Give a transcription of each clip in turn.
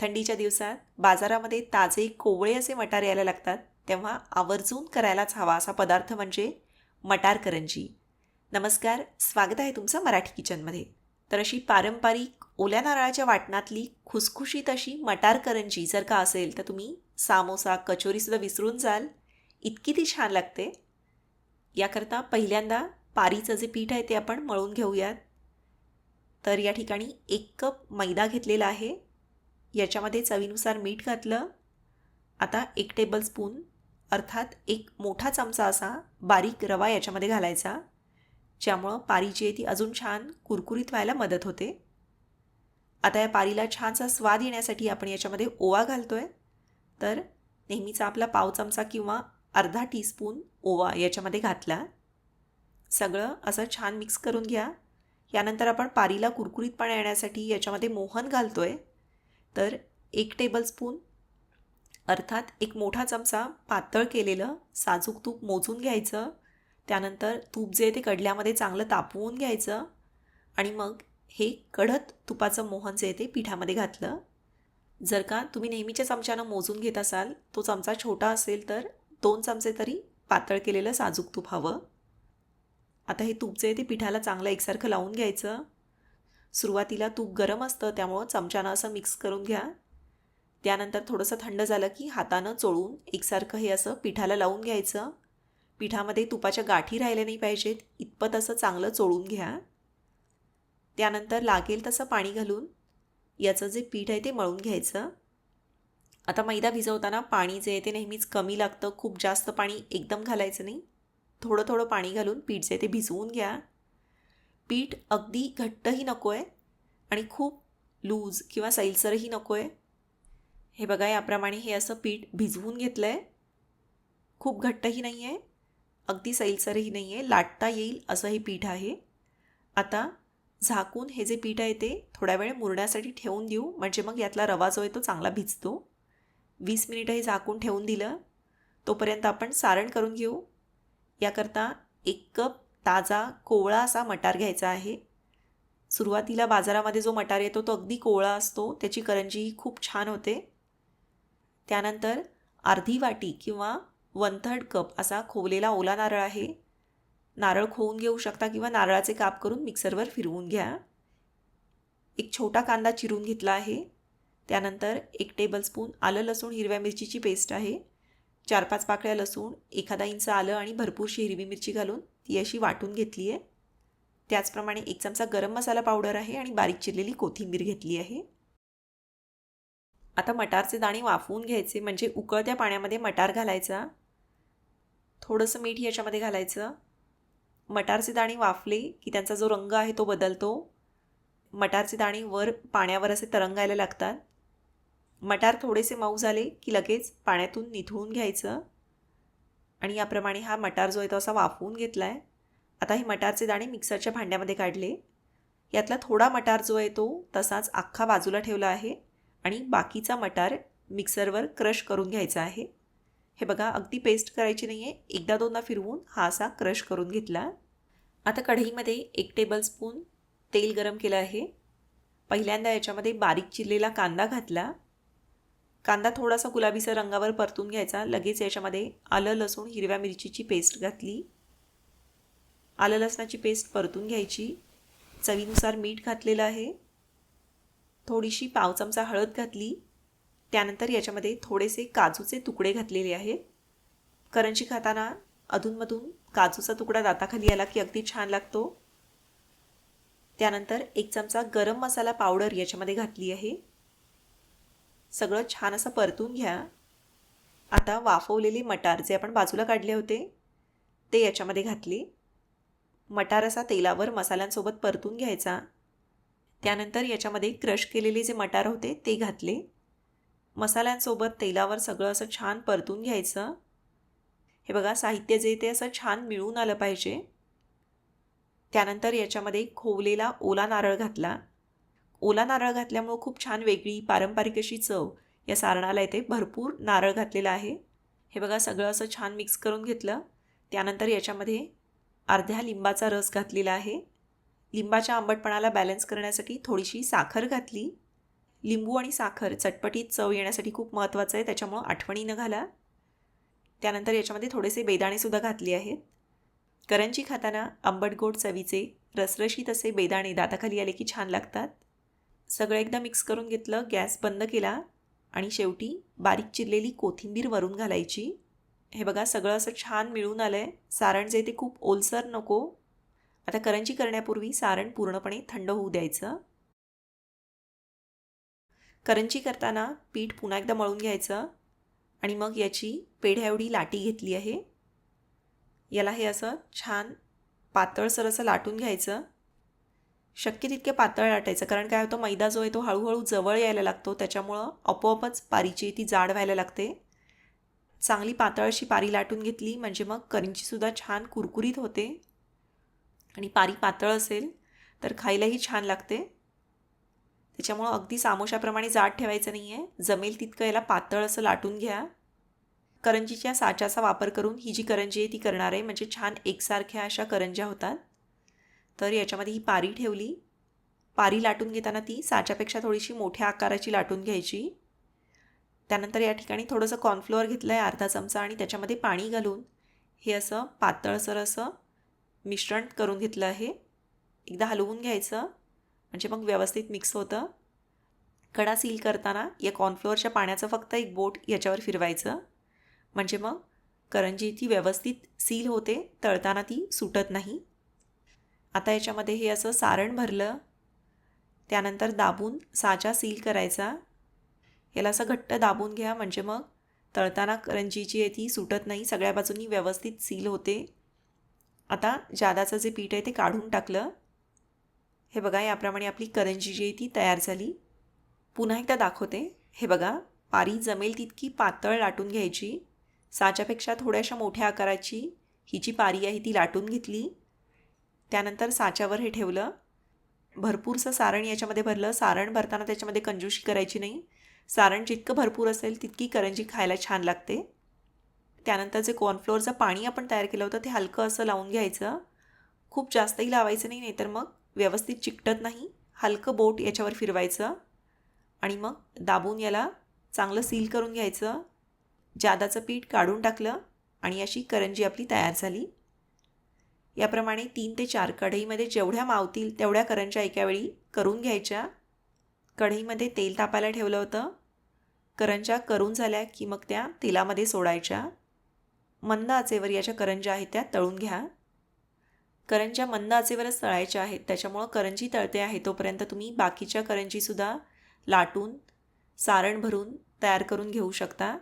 थंडीच्या दिवसात बाजारामध्ये ताजे कोवळे असे मटार यायला लागतात तेव्हा आवर्जून करायलाच हवा असा पदार्थ म्हणजे मटार करंजी नमस्कार स्वागत आहे तुमचं मराठी किचनमध्ये. तर अशी पारंपरिक ओल्या नारळाच्या वाटणातली खुसखुशीत अशी मटार करंजी जर का असेल तर तुम्ही सामोसा कचोरीसुद्धा विसरून जाल. इतकी ती छान लागते. याकरता पहिल्यांदा पारीचं जे पीठ आहे ते आपण मळून घेऊयात. तर या ठिकाणी एक कप मैदा घेतलेला आहे. याच्यामध्ये चवीनुसार मीठ घातलं. आता एक टेबलस्पून अर्थात एक मोठा चमचा असा बारीक रवा याच्यामध्ये घालायचा. ज्यामुळं पारी जी आहे ती अजून छान कुरकुरीत व्हायला मदत होते. आता या पारीला छानसा स्वाद येण्यासाठी आपण याच्यामध्ये ओवा घालतो आहे तर नेहमीचा आपला पाव चमचा किंवा अर्धा टीस्पून ओवा याच्यामध्ये घातला. सगळं असं छान मिक्स करून घ्या. यानंतर आपण पारीला कुरकुरीतपणा येण्यासाठी याच्यामध्ये मोहन घालतो आहे तर एक टेबलस्पून अर्थात एक मोठा चमचा पातळ केलेलं साजूक तूप मोजून घ्यायचं. त्यानंतर तूप जे आहे ते कडल्यामध्ये चांगलं तापवून घ्यायचं. आणि मग हे कढत तुपाचं मोहन जे आहे ते पिठामध्ये घातलं. जर का तुम्ही नेहमीच्या चमच्यानं मोजून घेत असाल तो चमचा छोटा असेल तर दोन चमचे तरी पातळ केलेलं साजूक तूप हवं. आता हे तूप जे आहे ते पिठाला चांगलं एकसारखं लावून घ्यायचं. सुरुवातीला तूप गरम असतं त्यामुळं चमच्यानं असं मिक्स करून घ्या. त्यानंतर थोडंसं थंड झालं की हातानं चोळून एकसारखं हे असं पिठाला लावून घ्यायचं. पिठामध्ये तुपाच्या गाठी राहिल्या नाही पाहिजेत इतपत असं चांगलं चोळून घ्या. त्यानंतर लागेल तसं पाणी घालून याचं जे पीठ आहे ते मळून घ्यायचं. आता मैदा भिजवताना पाणी जे आहे ते नेहमीच कमी लागतं खूप जास्त पाणी एकदम घालायचं नाही. थोडं थोडं पाणी घालून पीठ जे आहे ते भिजवून घ्या. पीठ अगदी घट्टही नको आहे आणि खूप लूज किंवा सैलसरही नको आहे हे बघा याप्रमाणे हे असं पीठ भिजवून घेतलं आहे खूप घट्टही नाही आहे अगदी सैलसरही नाही आहे लाटता येईल असं हे पीठ आहे. आता झाकून हे जे पीठ आहे ते थोड्या वेळ मुरण्यासाठी ठेवून देऊ म्हणजे मग यातला रवा जो आहे तो चांगला भिजतो. वीस मिनिटं हे झाकून ठेवून दिलं तोपर्यंत आपण सारण करून घेऊ. याकरता एक कप ताजा कोवळा असा मटार घ्यायचा आहे. सुरुवातीला बाजारामध्ये जो मटार येतो तो अगदी कोवळा असतो. त्याची करंजी खूप छान होते. त्यानंतर अर्धी वाटी किंवा वन थर्ड कप असा खोवलेला ओला नारळ आहे. नारळ खोवून घेऊ शकता किंवा नारळाचे काप करून मिक्सरवर फिरवून घ्या. एक छोटा कांदा चिरून घेतला आहे. त्यानंतर एक टेबलस्पून आलं लसूण हिरव्या मिरचीची पेस्ट आहे. चार पाच पाकळ्या लसूण एखादा इंच आलं आणि भरपूरशी हिरवी मिरची घालून ती अशी वाटून घेतली आहे त्याचप्रमाणे एक चमचा गरम मसाला पावडर आहे आणि बारीक चिरलेली कोथिंबीर घेतली आहे. आता मटारचे दाणे वाफवून घ्यायचे म्हणजे उकळत्या पाण्यामध्ये मटार घालायचा. थोडंसं मीठ याच्यामध्ये घालायचं. मटारचे दाणे वाफले की त्यांचा जो रंग आहे तो बदलतो. मटारचे दाणे वर पाण्यावर असे तरंगायला लागतात. मटार थोडेसे मऊ झाले की लगेच पाण्यातून निथळून घ्यायचं. आणि याप्रमाणे हा मटार जो आहे तो असा वाफवून घेतला आहे आता हे मटारचे दाणे मिक्सरच्या भांड्यामध्ये काढले. यातला थोडा मटार जो आहे तो तसाच अख्खा बाजूला ठेवला आहे आणि बाकीचा मटार मिक्सरवर क्रश करून घ्यायचा आहे. हे बघा अगदी पेस्ट करायची नाही आहे एकदा दोनदा फिरवून हा असा क्रश करून घेतला. आता कढईमध्ये एक टेबलस्पून तेल गरम केलं आहे. पहिल्यांदा याच्यामध्ये बारीक चिरलेला कांदा घातला. कांदा थोडासा गुलाबीचा रंगावर परतून घ्यायचा. लगेच याच्यामध्ये आलं लसूण हिरव्या मिरचीची पेस्ट घातली. आलं लसणाची पेस्ट परतून घ्यायची. चवीनुसार मीठ घातलेलं आहे. थोडीशी पाव चमचा हळद घातली. त्यानंतर याच्यामध्ये थोडेसे काजूचे तुकडे घातलेले आहेत. करंजी खाताना अधूनमधून काजूचा तुकडा दाताखाली आला की अगदी छान लागतो. त्यानंतर एक चमचा गरम मसाला पावडर याच्यामध्ये घातली आहे. सगळं छान असं परतून घ्या. आता वाफवलेली मटार जे आपण बाजूला काढले होते ते याच्यामध्ये घातले. मटार असा तेलावर मसाल्यांसोबत परतून घ्यायचा. त्यानंतर याच्यामध्ये क्रश केलेले जे मटार होते ते घातले. मसाल्यांसोबत तेलावर सगळं असं छान परतून घ्यायचं. हे बघा साहित्य जे ते असं छान मिळून आलं पाहिजे. त्यानंतर याच्यामध्ये खोवलेला ओला नारळ घातला. ओला नारळ घातल्यामुळं खूप छान वेगळी पारंपरिक अशी चव या सारणाला येते. भरपूर नारळ घातलेला आहे. हे बघा सगळं असं छान मिक्स करून घेतलं. त्यानंतर याच्यामध्ये अर्ध्या लिंबाचा रस घातलेला आहे. लिंबाच्या आंबटपणाला बॅलन्स करण्यासाठी थोडीशी साखर घातली. लिंबू आणि साखर चटपटीत चव येण्यासाठी खूप महत्त्वाचं आहे त्याच्यामुळं आठवणीनं घाला. त्यानंतर याच्यामध्ये थोडेसे बेदाणेसुद्धा घातले आहेत. करंजी खाताना आंबट गोड चवीचे रसरशीत असे बेदाणे दाताखाली आले की छान लागतात. सगळं एकदा मिक्स करून घेतलं गॅस बंद केला आणि शेवटी बारीक चिरलेली कोथिंबीर वरून घालायची. हे बघा सगळं असं छान मिळून आलं आहे सारण जे ते खूप ओलसर नको. आता करंजी करण्यापूर्वी सारण पूर्णपणे थंड होऊ द्यायचं. करंजी करताना पीठ पुन्हा एकदा मळून घ्यायचं आणि मग याची पेढ्या एवढी लाटी घेतली आहे. याला हे असं छान पातळसर असं लाटून घ्यायचं. शक्य तितके पातळ लाटायचं. कारण काय होतं मैदा जो आहे तो हळूहळू जवळ यायला लागतो. त्याच्यामुळं आपोआपच पारीची ती जाड व्हायला लागते. चांगली पातळशी पारी लाटून घेतली म्हणजे मग करंजीसुद्धा छान कुरकुरीत होते. आणि पारी पातळ असेल तर खायलाही छान लागते. त्याच्यामुळं अगदी सामोशाप्रमाणे जाड ठेवायचं नाही आहे जमेल तितकं याला पातळ असं लाटून घ्या. करंजीच्या साच्याचा वापर करून ही जी करंजी आहे ती करणार आहे. म्हणजे छान एकसारख्या अशा करंज्या होतात. तर याच्यामध्ये ही पारी ठेवली. पारी लाटून घेताना ती साच्यापेक्षा थोडीशी मोठ्या आकाराची लाटून घ्यायची. त्यानंतर या ठिकाणी थोडंसं कॉर्नफ्लोअर घेतलं आहे अर्धा चमचा आणि त्याच्यामध्ये पाणी घालून हे असं पातळसर असं मिश्रण करून घेतलं आहे. एकदा हलवून घ्यायचं म्हणजे मग व्यवस्थित मिक्स होतं. कडा सील करताना या कॉर्नफ्लोअरच्या पाण्याचं फक्त एक बोट याच्यावर फिरवायचं. म्हणजे मग करंजी ती व्यवस्थित सील होते तळताना ती सुटत नाही. आता याच्यामध्ये हे असं सारण भरलं. त्यानंतर दाबून साचा सील करायचा. याला असं घट्ट दाबून घ्या म्हणजे मग तळताना करंजी जी आहे ती सुटत नाही सगळ्या बाजूंनी व्यवस्थित सील होते. आता जादाचं जे पीठ आहे ते काढून टाकलं. हे बघा याप्रमाणे आपली करंजी जी आहे ती तयार झाली. पुन्हा एकदा दाखवते. हे बघा पारी जमेल तितकी पातळ लाटून घ्यायची. साच्यापेक्षा थोड्याशा मोठ्या आकाराची ही जी पारी आहे ती लाटून घेतली. त्यानंतर साच्यावर हे ठेवलं. भरपूरसं सारण याच्यामध्ये भरलं. सारण भरताना त्याच्यामध्ये कंजूशी करायची नाही. सारण जितकं भरपूर असेल तितकी करंजी खायला छान लागते. त्यानंतर जे कॉर्नफ्लोअरचं पाणी आपण तयार केलं होतं ते हलकं असं लावून घ्यायचं. खूप जास्तही लावायचं नाही नाहीतर मग व्यवस्थित चिकटत नाही. हलकं बोट याच्यावर फिरवायचं. आणि मग दाबून याला चांगलं सील करून घ्यायचं. जादाचं पीठ काढून टाकलं आणि अशी करंजी आपली तयार झाली. याप्रमाणे तीन ते चार कढईमध्ये जेवढ्या मावतील तेवढ्या करंज्या एकावेळी करून घ्यायच्या. कढईमध्ये तेल तापायला ठेवलं होतं. करंज्या करून झाल्या की मग त्या तेलामध्ये सोडायच्या. मंद आचेवर याच्या करंज्या आहेत त्या तळून घ्या. करंज्या मंद आचेवरच तळायच्या आहेत त्याच्यामुळं करंजी तळते आहे तोपर्यंत तुम्ही बाकीच्या करंजीसुद्धा लाटून सारण भरून तयार करून घेऊ शकता.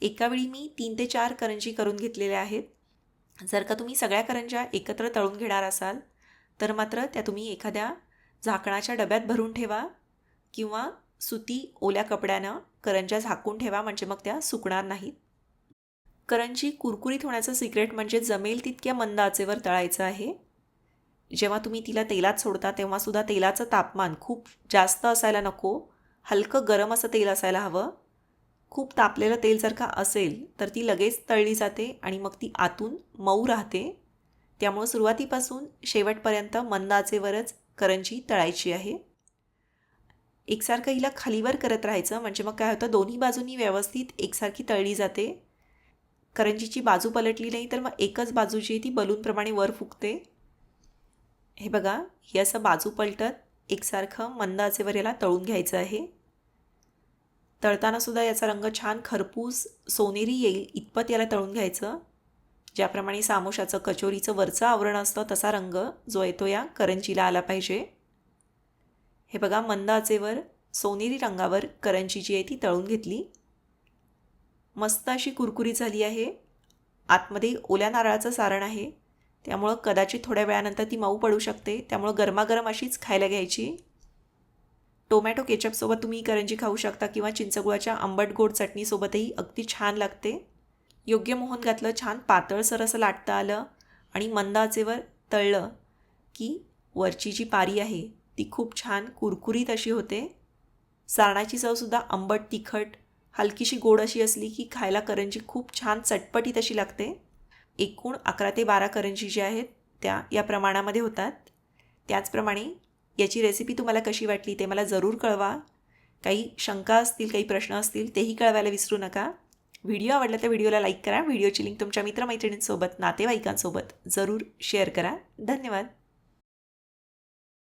एकावेळी मी तीन ते चार करंजी करून घेतलेल्या आहेत. जर का तुम्ही सगळ्या करंज्या एकत्र तळून घेणार असाल तर मात्र त्या तुम्ही एखाद्या झाकणाच्या डब्यात भरून ठेवा किंवा सुती ओल्या कपड्यानं करंज्या झाकून ठेवा म्हणजे मग त्या सुकणार नाहीत. करंजी कुरकुरीत होण्याचं सिक्रेट म्हणजे जमेल तितक्या मंद आचेवर तळायचं आहे. जेव्हा तुम्ही तिला तेलात सोडता तेव्हासुद्धा तेलाचं तापमान खूप जास्त असायला नको. हलकं गरम असं तेल असायला हवं. खूप तापलेलं तेल जर का असेल तर ती लगेच तळली जाते आणि मग ती आतून मऊ राहते. त्यामुळं सुरुवातीपासून शेवटपर्यंत मंद आचेवरच करंजी तळायची आहे. एकसारखं हिला खालीवर करत राहायचं म्हणजे मग काय होतं दोन्ही बाजूंनी व्यवस्थित एकसारखी तळली जाते. करंजीची बाजू पलटली नाही तर मग एकच बाजू जी आहे ती बलूनप्रमाणे वर फुगते हे बघा हे असं बाजू पलटत एकसारखं मंद आचेवर याला तळून घ्यायचं आहे. तळतानासुद्धा याचा रंग छान खरपूस सोनेरी येईल इतपत याला तळून घ्यायचं. ज्याप्रमाणे सामोशाचं कचोरीचं वरचं आवरण असतं तसा रंग जो येतो या करंजीला आला पाहिजे. हे बघा मंद आचेवर सोनेरी रंगावर करंजी जी आहे ती तळून घेतली. मस्त अशी कुरकुरी झाली आहे. आतमध्ये ओल्या नारळाचं सारण आहे. त्यामुळं कदाचित थोड्या वेळानंतर ती मऊ पडू शकते. त्यामुळं गरमागरम अशीच खायला घ्यायची. टोमॅटो केचपसोबत तुम्ही करंजी खाऊ शकता किंवा चिंचगुळाच्या आंबट गोड चटणीसोबतही अगदी छान लागते. योग्य मोहन घातलं छान पातळसर असं लाटता आलं आणि मंद आचेवर तळलं की वरची जी पारी आहे ती खूप छान कुरकुरीत अशी होते. सारणाची चवसुद्धा आंबट तिखट हलकीशी गोड अशी असली की खायला करंजी खूप छान चटपटीत अशी लागते. एकूण अकरा ते बारा करंजी ज्या आहेत त्या या प्रमाणामध्ये होतात. त्याचप्रमाणे याची रेसिपी तुम्हाला कशी वाटली ते मला जरूर कळवा. काही शंका असतील काही प्रश्न असतील तेही कळवायला विसरू नका. व्हिडिओ आवडला तर व्हिडिओला लाईक करा. व्हिडिओची लिंक तुमच्या मित्रमैत्रिणींसोबत नातेवाईकांसोबत जरूर शेअर करा. धन्यवाद.